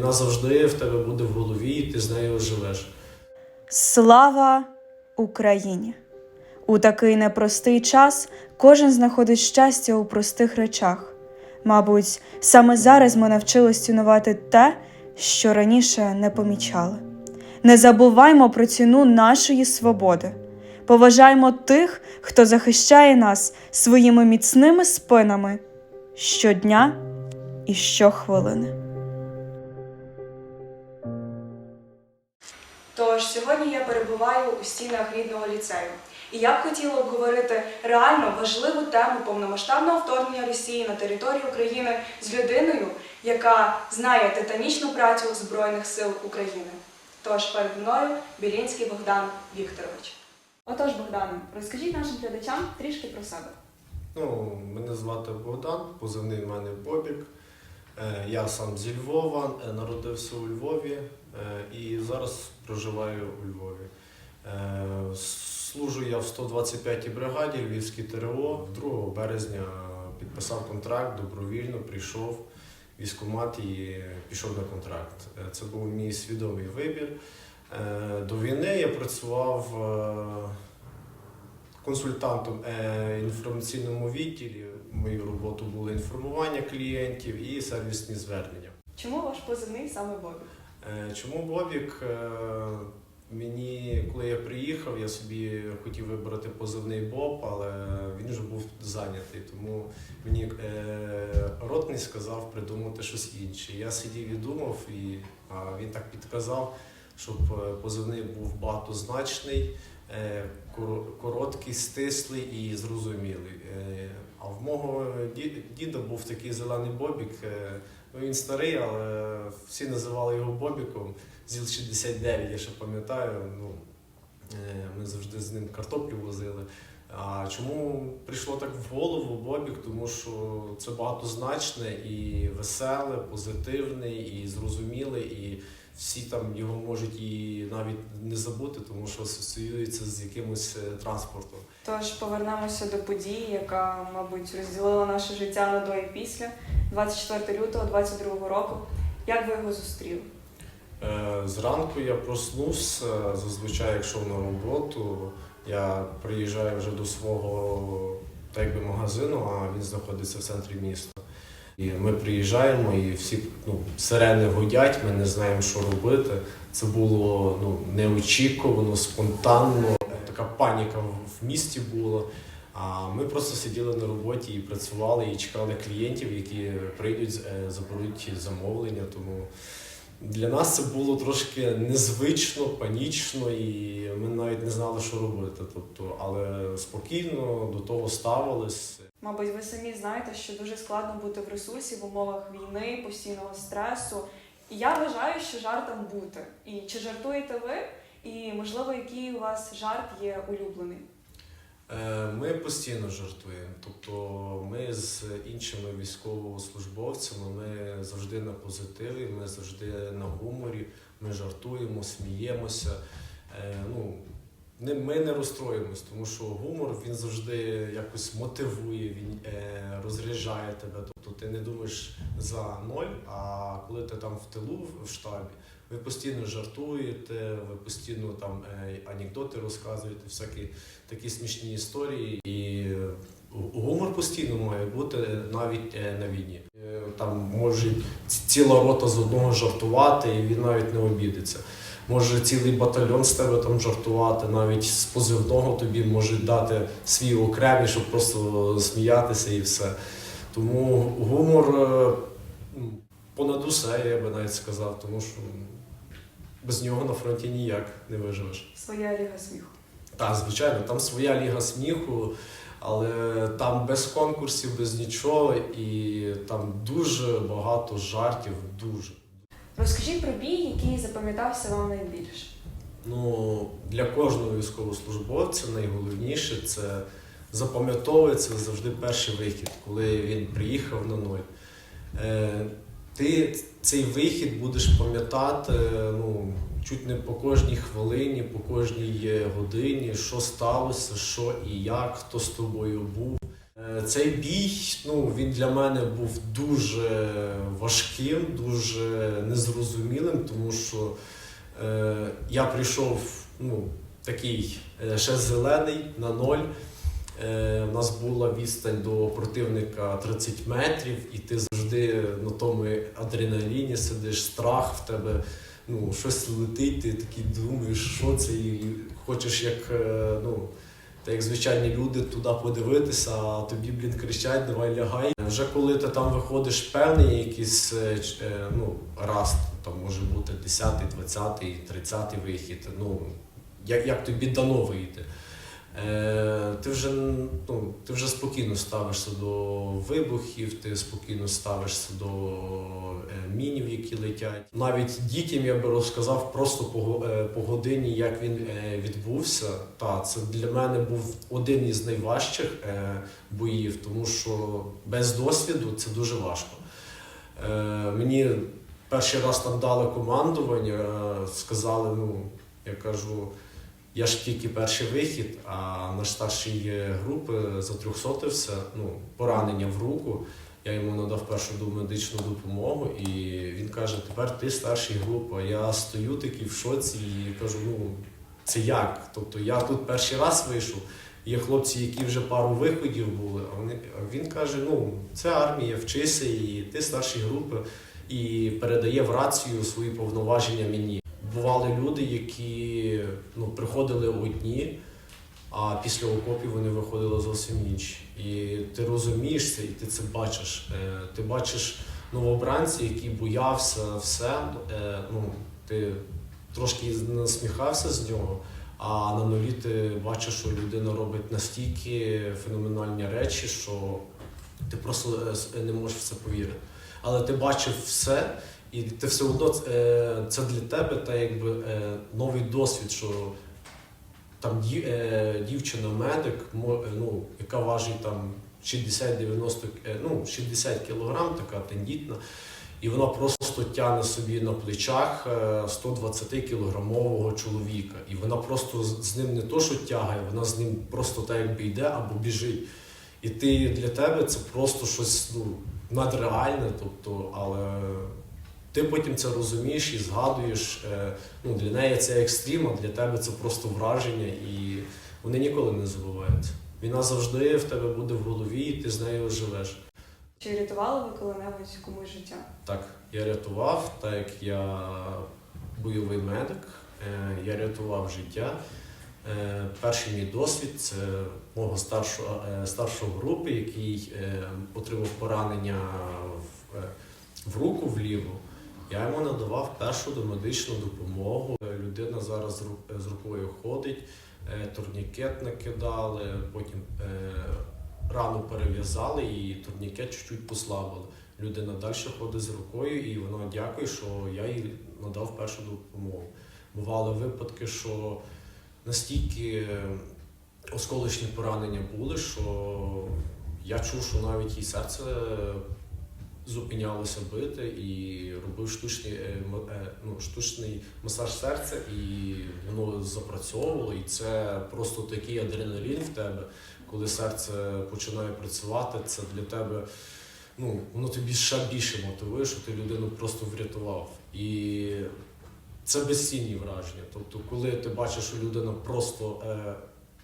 війна завжди в тебе буде в голові, і ти з нею живеш. Слава Україні! У такий непростий час кожен знаходить щастя у простих речах. Мабуть, саме зараз ми навчились цінувати те, що раніше не помічали. Не забуваймо про ціну нашої свободи. Поважаймо тих, хто захищає нас своїми міцними спинами щодня і щохвилини. Тож сьогодні я перебуваю у стінах рідного ліцею, і я б хотіла обговорити реально важливу тему повномасштабного вторгнення Росії на територію України з людиною, яка знає титанічну працю Збройних сил України. Тож перед мною Білінський Богдан Вікторович. Отож, Богдане, розкажіть нашим глядачам трішки про себе. Ну, мене звати Богдан, позивний в мене Бобік. Е, Я сам зі Львова, е, народився у Львові е, і зараз проживаю у Львові. Е, Служу я в 125-й бригаді Львівській ТРО. 2 березня підписав контракт, добровільно прийшов в військкомат і пішов на контракт. Е, Це був мій свідомий вибір. Е, До війни я працював консультантом інформаційному відділі. Мою роботу було інформування клієнтів і сервісні звернення. Чому ваш позивний саме Бобі? Е, Чому Бобік? Е, Мені, коли я приїхав, я собі хотів вибрати позивний Боб, але він вже був зайнятий. Тому мені е, ротний сказав придумати щось інше. Я сидів і думав, і а, він так підказав, щоб е, позивний був багатозначний, е, короткий, стислий і зрозумілий. Е, А в мого діда був такий зелений бобік. е, Ну, він старий, але всі називали його Бобіком. ЗІЛ 69, я ще пам'ятаю. Ну, е, ми завжди з ним картоплю возили. А чому прийшло так в голову Бобік? Тому що це багатозначне і веселе, позитивне, і зрозуміле, і всі там його можуть і навіть не забути, тому що асоціюється з якимось е, транспортом. Тож повернемося до події, яка, мабуть, розділила наше життя на до і після 24 лютого 22 року. Як ви його зустріли? Е, Зранку я проснувся, зазвичай, якщо на роботу, я приїжджаю вже до свого так якби, магазину, а він знаходиться в центрі міста. І ми приїжджаємо, і всі ну, сирени гудять, ми не знаємо, що робити. Це було ну, неочікувано, спонтанно, така паніка в- місті була. А ми просто сиділи на роботі і працювали, і чекали клієнтів, які прийдуть, е, заберуть замовлення. Тому для нас це було трошки незвично, панічно, і ми навіть не знали, що робити. Тобто, але спокійно до того ставились. Мабуть, ви самі знаєте, що дуже складно бути в ресурсі в умовах війни, постійного стресу. І я вважаю, що жартом бути. І чи жартуєте ви? І можливо, який у вас жарт є улюблений? Е, Ми постійно жартуємо. Тобто ми з іншими військовослужбовцями ми завжди на позитиві, ми завжди на гуморі, ми жартуємо, сміємося. Е, Ну, ми не розстроїмось, тому що гумор він завжди якось мотивує, він е, розряджає тебе. Ти не думаєш за ноль, а коли ти там в тилу в штабі, ви постійно жартуєте, ви постійно там е, анекдоти розказуєте, всякі такі смішні історії. І е, гумор постійно має бути навіть е, на війні. Там може ціла рота з одного жартувати, і він навіть не обідеться. Може цілий батальйон з тебе там жартувати, навіть з позивного тобі можуть дати свій окремий, щоб просто сміятися і все. Тому гумор е, понад усе, я би навіть сказав, тому що без нього на фронті ніяк не виживеш. Своя ліга сміху. Так, звичайно, там своя ліга сміху, але там без конкурсів, без нічого, і там дуже багато жартів, дуже. Розкажіть про бій, який запам'ятався вам найбільше. Ну, для кожного військовослужбовця найголовніше це запам'ятовується завжди перший вихід, коли він приїхав на нуль. Е, ти цей вихід будеш пам'ятати ну, чуть не по кожній хвилині, по кожній е, годині, що сталося, що і як, хто з тобою був. Е, Цей бій ну, він для мене був дуже важким, дуже незрозумілим, тому що е, я прийшов ну, такий ще зелений на ноль. Е, у нас була відстань до противника 30 метрів, і ти завжди на тому адреналіні сидиш, страх в тебе. Ну, щось летить, ти такий думаєш, що це, і хочеш як, е, ну, та як звичайні люди туди подивитися, а тобі, блін, кричать, давай лягай. Вже коли ти там виходиш певний якийсь е, е, ну, раз, там може бути 10, 20, 30 вихід, ну, як, як тобі дано вийти. Е, ти, вже, ну, ти вже спокійно ставишся до вибухів, ти спокійно ставишся до е, мінів, які летять. Навіть дітям я би розказав просто по, е, годині, як він відбувся. Та, це для мене був один із найважчих боїв, тому що без досвіду це дуже важко. Мені перший раз там дали командування, сказали, ну, я кажу. Я ж тільки перший вихід, а наш старший е, групи затрьохсотився, ну, поранення в руку. Я йому надав першу медичну допомогу, і він каже: тепер ти старший групи. А я стою такий в шоці і кажу: ну це як? Тобто я тут перший раз вийшов. Є хлопці, які вже пару виходів були. А вони він каже: ну це армія, вчися, і ти старший групи, і передає в рацію свої повноваження мені. Бували люди, які ну, приходили одні, а після окопів вони виходили зовсім інші. І ти розумієш це, і ти це бачиш. Е, Ти бачиш новобранця, який боявся все. е, Ну, ти трошки насміхався з нього, а на нулі ти бачиш, що людина робить настільки феноменальні речі, що ти просто е, не можеш в це повірити. Але ти бачив все, і ти все одно е, це для тебе та якби е, новий досвід, що там е, дівчина-медик, е, ну, яка важить там 60-90 е, ну, 60 кілограм, така тендітна, і вона просто тягне собі на плечах е, 120 кілограмового чоловіка. І вона просто з ним не то, що тягає, вона з ним просто так якби йде або біжить. І ти для тебе це просто щось ну, надреальне, тобто, але ти потім це розумієш і згадуєш. е, Ну, для неї це екстрім, а для тебе це просто враження, і вони ніколи не забуваються. Війна завжди в тебе буде в голові, і ти з нею живеш. Чи рятували ви коли-небудь комусь життя? Так, я рятував, так як я бойовий медик, е, я рятував життя. Е, Перший мій досвід це мого старшого, старшого групи, який отримав поранення в, в руку вліву. Я йому надавав першу домедичну допомогу. Людина зараз з рукою ходить, е, турнікет накидали, потім е, рану перев'язали і турнікет чуть-чуть послабили. Людина далі ходить з рукою, і вона дякує, що я їй надав першу допомогу. Бували випадки, що настільки е, осколочні поранення були, що я чув, що навіть їй серце зупинялося бити і робив штучний, е, е, ну, штучний масаж серця, і воно запрацьовувало. І це просто такий адреналін в тебе, коли серце починає працювати. Це для тебе ну, воно тобі ще більше мотивує, що ти людину просто врятував. І це безцінні враження. Тобто, коли ти бачиш, що людина просто е,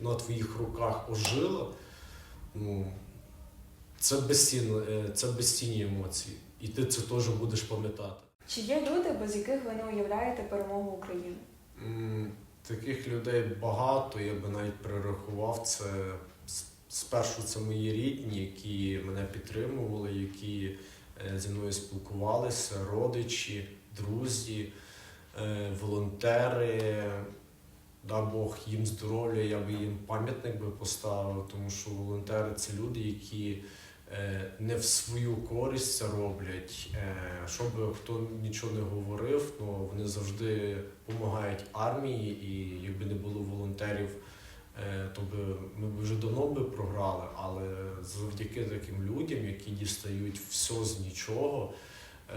на твоїх руках ожила, ну, це, безцінно, е, це безцінні емоції. І ти це теж будеш пам'ятати. Чи є люди, без яких ви не уявляєте перемогу України? М, Таких людей багато, я би навіть перерахував це. Спершу це мої рідні, які мене підтримували, які е, зі мною спілкувалися, родичі, друзі, е, волонтери. Дай Бог їм здоров'я, я би їм пам'ятник би поставив, тому що волонтери це люди, які не в свою користь роблять. Е, Щоб хто нічого не говорив, ну вони завжди допомагають армії, і якби не було волонтерів, е, то би ми б вже давно би програли. Але завдяки таким людям, які дістають все з нічого,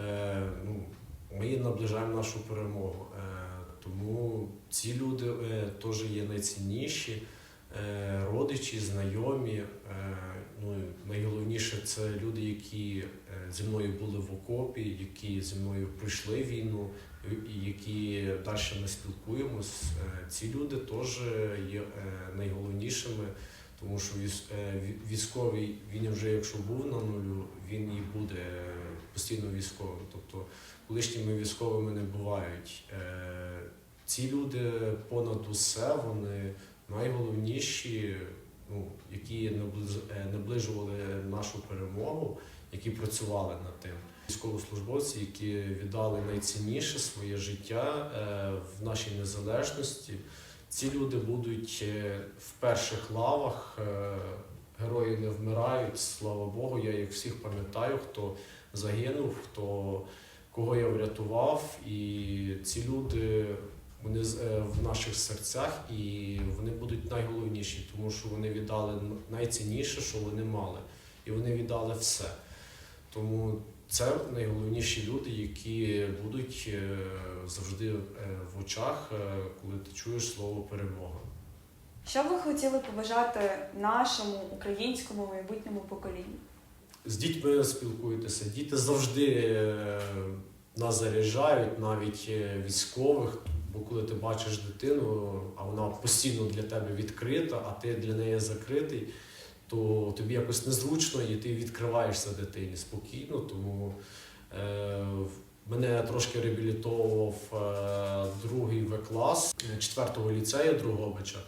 е, ну, ми наближаємо нашу перемогу. Е, Тому ці люди е, теж є найцінніші, е, родичі, знайомі. Ну, і це люди, які е, зі мною були в окопі, які зі мною пройшли війну, які далі ми спілкуємось. Е, Ці люди теж є е, найголовнішими, тому що військ- військовий він вже якщо був на нулю, він і буде постійно військовим. Тобто колишніми військовими не бувають. Ці люди понад усе вони найголовніші, які наближ- е, наближували нашу перемогу, які працювали над тим. Військовослужбовці, які віддали найцінніше своє життя е, в нашій незалежності. Ці люди будуть е, в перших лавах. Герої не вмирають, слава Богу. Я їх всіх пам'ятаю, хто загинув, хто кого я врятував. І ці люди вони е, в наших серцях і вони будуть найголовніші, тому що вони віддали найцінніше, що вони мали, і вони віддали все. Тому це найголовніші люди, які будуть е, завжди е, в очах, коли ти чуєш слово перемога. Що ви хотіли побажати нашому українському майбутньому поколінню? З дітьми спілкуєтеся. Діти завжди нас заряджають, навіть військових. Бо коли ти бачиш дитину, а вона постійно для тебе відкрита, а ти для неї закритий, то тобі якось незручно і ти відкриваєшся дитині спокійно. Тому е, мене трошки реабілітовував е, другий В клас е, четвертого ліцею Другобича.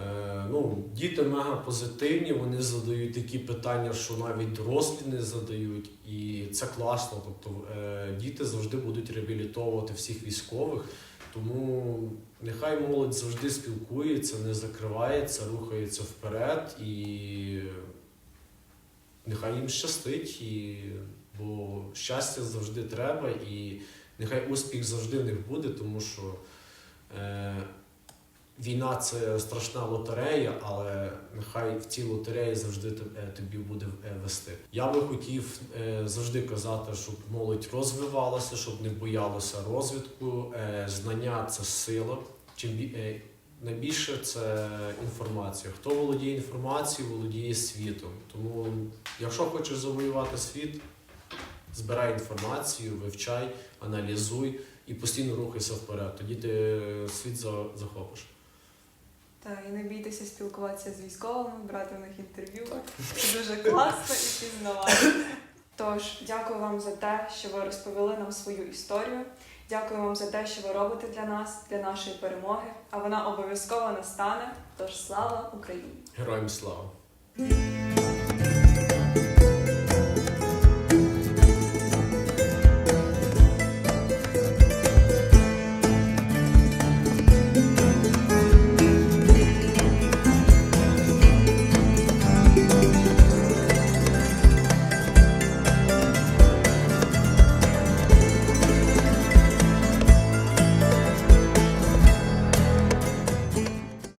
Е, ну, діти мега позитивні, вони задають такі питання, що навіть дорослі не задають, і це класно. Тобто е, діти завжди будуть реабілітовувати всіх військових. Тому нехай молодь завжди спілкується, не закривається, рухається вперед і нехай їм щастить, і, бо щастя завжди треба, і нехай успіх завжди в них буде, тому що е, війна це страшна лотерея, але нехай в цій лотереї завжди е, тобі буде е, вести. Я би хотів е, завжди казати, щоб молодь розвивалася, щоб не боялася розвитку. Знання це сила. Чим найбільше це інформація. Хто володіє інформацією, володіє світом. Тому, якщо хочеш завоювати світ, збирай інформацію, вивчай, аналізуй і постійно рухайся вперед. Тоді ти світ захопиш. Та і не бійтеся спілкуватися з військовими, брати в них інтерв'ю. Це дуже класно і пізнавально. Тож, дякую вам за те, що ви розповіли нам свою історію. Дякую вам за те, що ви робите для нас, для нашої перемоги. А вона обов'язково настане. Тож слава Україні! Героям слава!